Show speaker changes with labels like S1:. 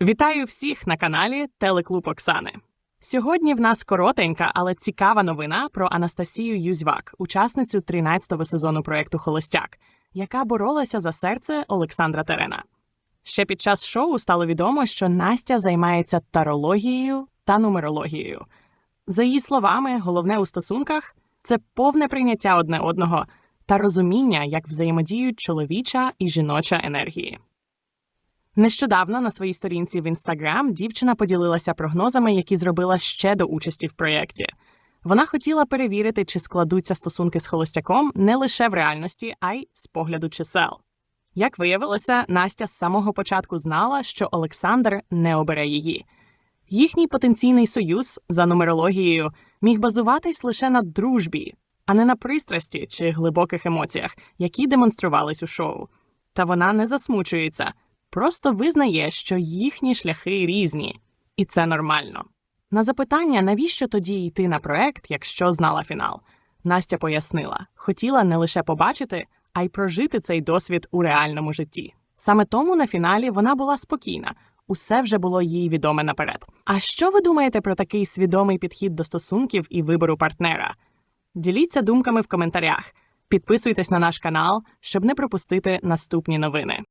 S1: Вітаю всіх на каналі Телеклуб Оксани. Сьогодні в нас коротенька, але цікава новина про Анастасію Юзьвак, учасницю 13-го сезону проєкту Холостяк, яка боролася за серце Олександра Терена. Ще під час шоу стало відомо, що Настя займається тарологією та нумерологією. За її словами, головне у стосунках це повне прийняття одне одного та розуміння, як взаємодіють чоловіча і жіноча енергії. Нещодавно на своїй сторінці в інстаграм дівчина поділилася прогнозами, які зробила ще до участі в проєкті. Вона хотіла перевірити, чи складуться стосунки з холостяком не лише в реальності, а й з погляду чисел. Як виявилося, Настя з самого початку знала, що Олександр не обере її. Їхній потенційний союз за нумерологією міг базуватись лише на дружбі, а не на пристрасті чи глибоких емоціях, які демонструвались у шоу. Та вона не засмучується, просто визнає, що їхні шляхи різні, і це нормально. На запитання, навіщо тоді йти на проект, якщо знала фінал, Настя пояснила, хотіла не лише побачити, а й прожити цей досвід у реальному житті. Саме тому на фіналі вона була спокійна, усе вже було їй відоме наперед. А що ви думаєте про такий свідомий підхід до стосунків і вибору партнера? Діліться думками в коментарях. Підписуйтесь на наш канал, щоб не пропустити наступні новини.